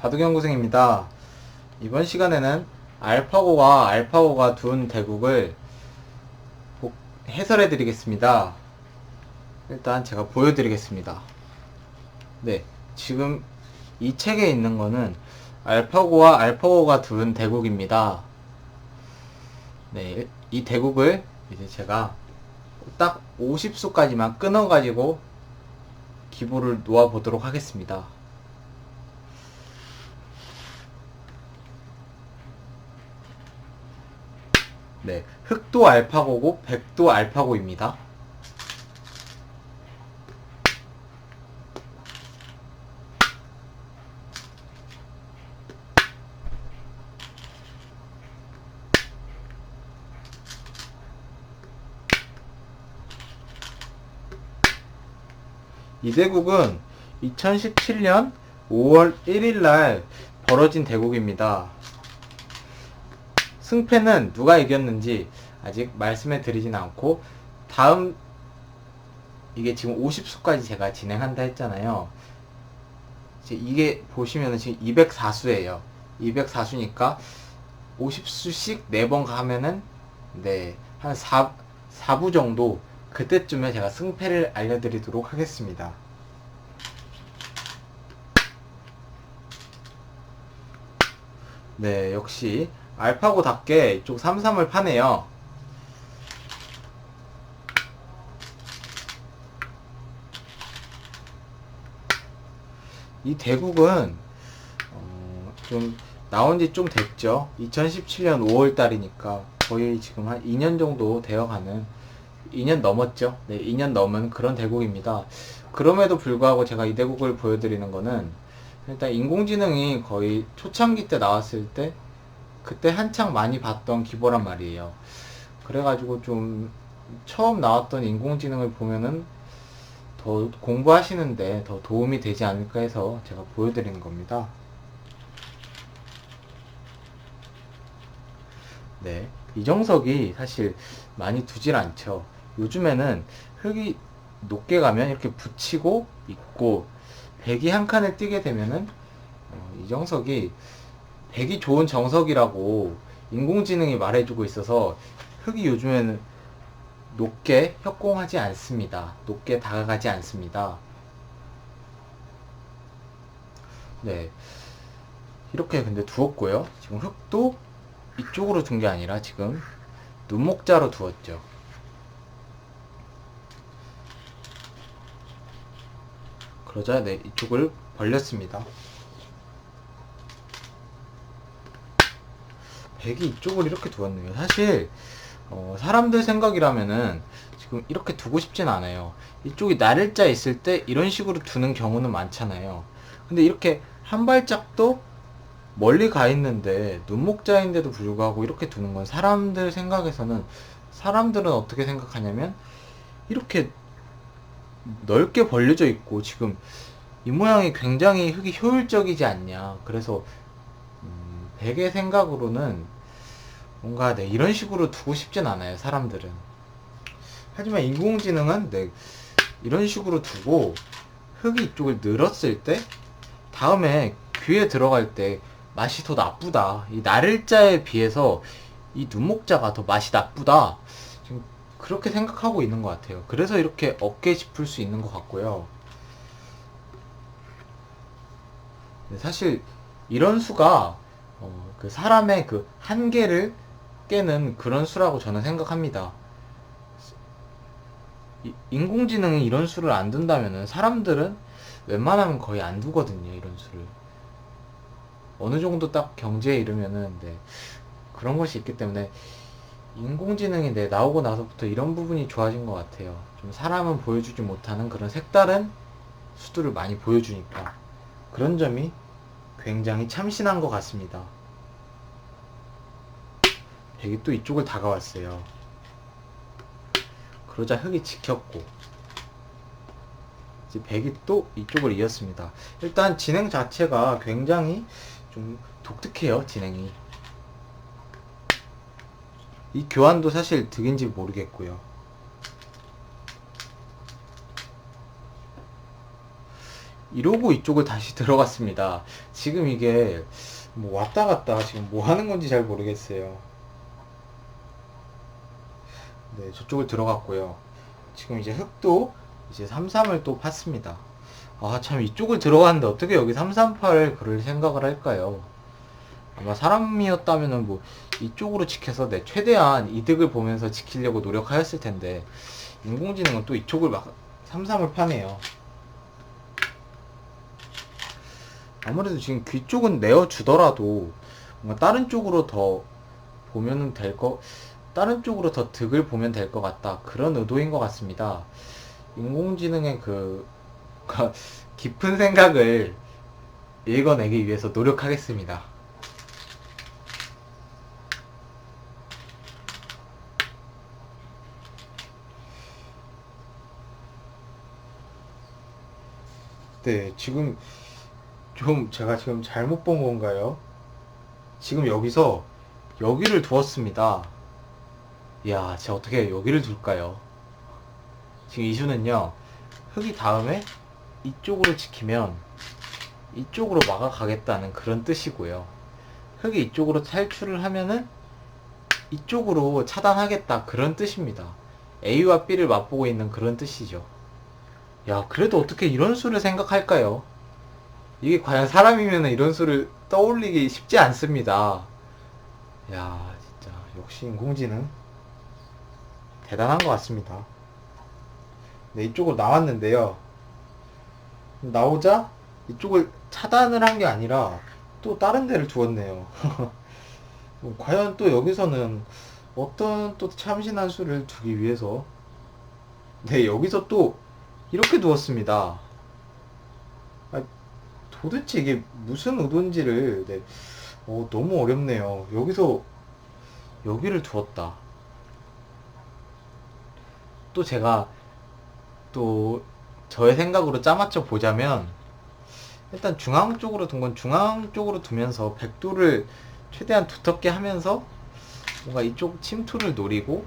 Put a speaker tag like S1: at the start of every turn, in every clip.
S1: 바둑연구생입니다. 이번 시간에는 알파고와 알파고가 둔 대국을 복- 해설해 드리겠습니다. 일단 제가 보여드리겠습니다. 네, 지금 이 책에 있는 거는 알파고와 알파고가 둔 대국입니다. 네, 이 대국을 이제 제가 딱 50수까지만 끊어가지고 기보를 놓아보도록 하겠습니다. 네, 흑도 알파고고 백도 알파고입니다. 이 대국은 2017년 5월 1일 날 벌어진 대국입니다. 승패는 누가 이겼는지 아직 말씀해 드리진 않고 다음 이게 지금 50수까지 제가 진행한다 했잖아요. 이게 보시면은 지금 204수예요. 204수니까 50수씩 4번 가면은 네, 한 4, 4부 정도 그때쯤에 제가 승패를 알려드리도록 하겠습니다. 네, 역시 알파고답게 이쪽 33을 파네요. 이 대국은 어, 좀 나온 지 좀 됐죠. 2017년 5월 달이니까 거의 지금 한 2년 정도 되어가는 2년 넘었죠. 네, 2년 넘은 그런 대국입니다. 그럼에도 불구하고 제가 이 대국을 보여드리는 거는 일단 인공지능이 거의 초창기 때 나왔을 때 그때 한창 많이 봤던 기보란 말이에요. 그래가지고 좀 처음 나왔던 인공지능을 보면은 더 공부하시는데 더 도움이 되지 않을까 해서 제가 보여드리는 겁니다. 네. 이정석이 사실 많이 두질 않죠. 요즘에는 흙이 높게 가면 이렇게 붙이고 있고 백이 한 칸을 뛰게 되면은 어, 이정석이 백이 좋은 정석이라고 인공지능이 말해주고 있어서 흙이 요즘에는 높게 협공하지 않습니다. 높게 다가가지 않습니다. 네. 이렇게 근데 두었고요. 지금 흙도 이쪽으로 둔 게 아니라 지금 눈목자로 두었죠. 그러자 네, 이쪽을 벌렸습니다. 백이 이쪽을 이렇게 두었네요. 사실 어, 사람들 생각이라면은 지금 이렇게 두고 싶진 않아요. 이쪽이 나를자 있을 때 이런 식으로 두는 경우는 많잖아요. 근데 이렇게 한 발짝도 멀리 가 있는데 눈목자인데도 불구하고 이렇게 두는 건 사람들 생각에서는 사람들은 어떻게 생각하냐면 이렇게 넓게 벌려져 있고 지금 이 모양이 굉장히 흙이 효율적이지 않냐. 그래서 음, 백의 생각으로는 뭔가 네, 이런 식으로 두고 싶진 않아요. 사람들은. 하지만 인공지능은 네, 이런 식으로 두고 흙이 이쪽을 늘었을 때 다음에 귀에 들어갈 때 맛이 더 나쁘다. 이 나를자에 비해서 이 눈목자가 더 맛이 나쁘다. 그렇게 생각하고 있는 것 같아요. 그래서 이렇게 어깨 짚을 수 있는 것 같고요. 네, 사실 이런 수가 어, 그 사람의 그 한계를 깨는 그런 수라고 저는 생각합니다. 이- 인공지능이 이런 수를 안 둔다면은 사람들은 웬만하면 거의 안 두거든요, 이런 수를. 어느 정도 딱 경제에 이르면은 네, 그런 것이 있기 때문에 인공지능이 네, 나오고 나서부터 이런 부분이 좋아진 것 같아요. 좀 사람은 보여주지 못하는 그런 색다른 수들을 많이 보여주니까 그런 점이 굉장히 참신한 것 같습니다. 백이 또 이쪽을 다가왔어요. 그러자 흙이 지켰고 이제 백이 또 이쪽을 이었습니다. 일단 진행 자체가 굉장히 좀 독특해요, 진행이. 이 교환도 사실 득인지 모르겠고요. 이러고 이쪽을 다시 들어갔습니다. 지금 이게 뭐 왔다 갔다 지금 뭐 하는 건지 잘 모르겠어요. 네, 저쪽을 들어갔고요. 지금 이제 흑도 이제 33을 또 팠습니다. 아, 참 이쪽을 들어갔는데 어떻게 여기 338을 그럴 생각을 할까요? 아마 사람이었다면은 뭐 이쪽으로 지켜서 내 최대한 이득을 보면서 지키려고 노력하였을 텐데 인공지능은 또 이쪽을 막 33을 파네요. 아무래도 지금 귀 쪽은 내어주더라도 뭔가 다른 쪽으로 더 보면은 될 거, 다른 쪽으로 더 득을 보면 될 것 같다. 그런 의도인 것 같습니다. 인공지능의 그, 그 깊은 생각을 읽어내기 위해서 노력하겠습니다. 네, 지금 좀 제가 지금 잘못 본 건가요? 지금 여기서 여기를 두었습니다. 이야, 제가 어떻게 여기를 둘까요? 지금 이슈는요, 흙이 다음에 이쪽으로 지키면 이쪽으로 막아가겠다는 그런 뜻이고요. 흙이 이쪽으로 탈출을 하면은 이쪽으로 차단하겠다 그런 뜻입니다. A와 B를 맛보고 있는 그런 뜻이죠. 야, 그래도 어떻게 이런 수를 생각할까요? 이게 과연 사람이면 이런 수를 떠올리기 쉽지 않습니다. 야, 진짜 역시 인공지능 대단한 것 같습니다. 네, 이쪽으로 나왔는데요. 나오자 이쪽을 차단을 한 게 아니라 또 다른 데를 두었네요. 뭐 과연 또 여기서는 어떤 또 참신한 수를 두기 위해서 네, 여기서 또 이렇게 두었습니다. 아, 도대체 이게 무슨 의도인지를 네, 어, 너무 어렵네요. 여기서 여기를 두었다. 또 제가 또 저의 생각으로 짜맞춰 보자면 일단 중앙 쪽으로 둔 건 중앙 쪽으로 두면서 백도를 최대한 두텁게 하면서 뭔가 이쪽 침투를 노리고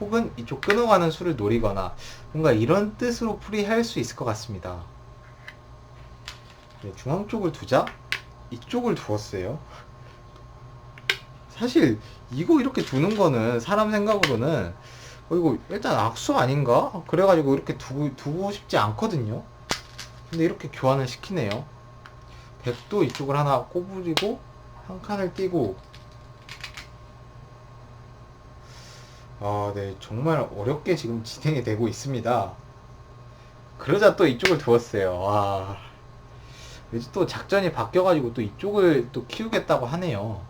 S1: 혹은 이쪽 끊어가는 수를 노리거나 뭔가 이런 뜻으로 풀이할 수 있을 것 같습니다. 네, 중앙 쪽을 두자 이쪽을 두었어요. 사실 이거 이렇게 두는 거는 사람 생각으로는 어, 이거 일단 악수 아닌가? 그래가지고 이렇게 두고, 두고 싶지 않거든요. 근데 이렇게 교환을 시키네요. 백도 이쪽을 하나 꼬부리고 한 칸을 띄고 아, 네. 정말 어렵게 지금 진행이 되고 있습니다. 그러자 또 이쪽을 두었어요. 와. 이제 또 작전이 바뀌어가지고 또 이쪽을 또 키우겠다고 하네요.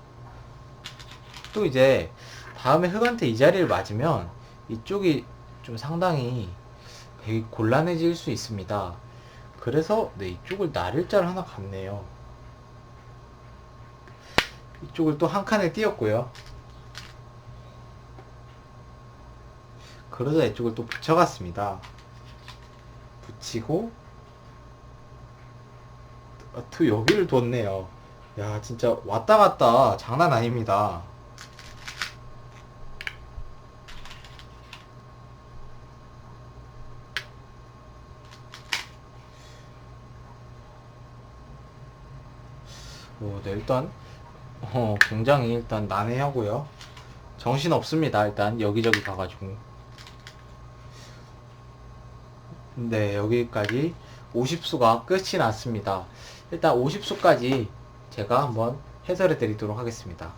S1: 또 이제 다음에 흑한테 이 자리를 맞으면 이쪽이 좀 상당히 되게 곤란해질 수 있습니다. 그래서 네, 이쪽을 나를자를 하나 갔네요. 이쪽을 또 한 칸을 띄었고요. 그러자 이쪽을 또 붙여갔습니다. 붙이고 아, 또 여기를 뒀네요. 야 진짜 왔다 갔다 장난 아닙니다. 오, 네, 일단 어, 굉장히 일단 난해하고요. 정신 없습니다. 일단 여기저기 가가지고. 네, 여기까지 50수가 끝이 났습니다. 일단 50수까지 제가 한번 해설해 드리도록 하겠습니다.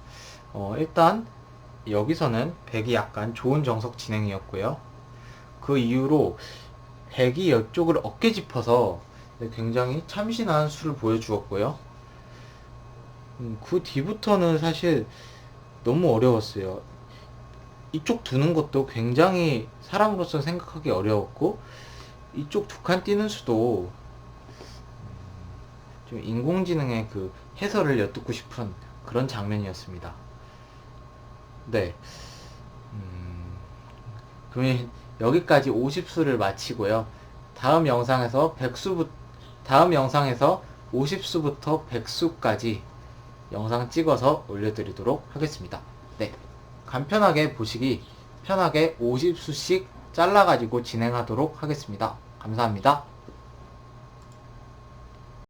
S1: 어, 일단 여기서는 100이 약간 좋은 정석 진행이었고요. 그 이후로 100이 이쪽을 어깨 짚어서 굉장히 참신한 수를 보여주었고요. 음, 그 뒤부터는 사실 너무 어려웠어요. 이쪽 두는 것도 굉장히 사람으로서 생각하기 어려웠고 이쪽 두칸 띄는 수도 좀 인공지능의 그 해설을 엿듣고 싶은 그런 장면이었습니다. 네. 음, 그러면 여기까지 50수를 마치고요. 다음 영상에서 100수 다음 영상에서 50수부터 100수까지 영상 찍어서 올려드리도록 하겠습니다. 네. 간편하게 보시기 편하게 50수씩 잘라가지고 진행하도록 하겠습니다. 감사합니다.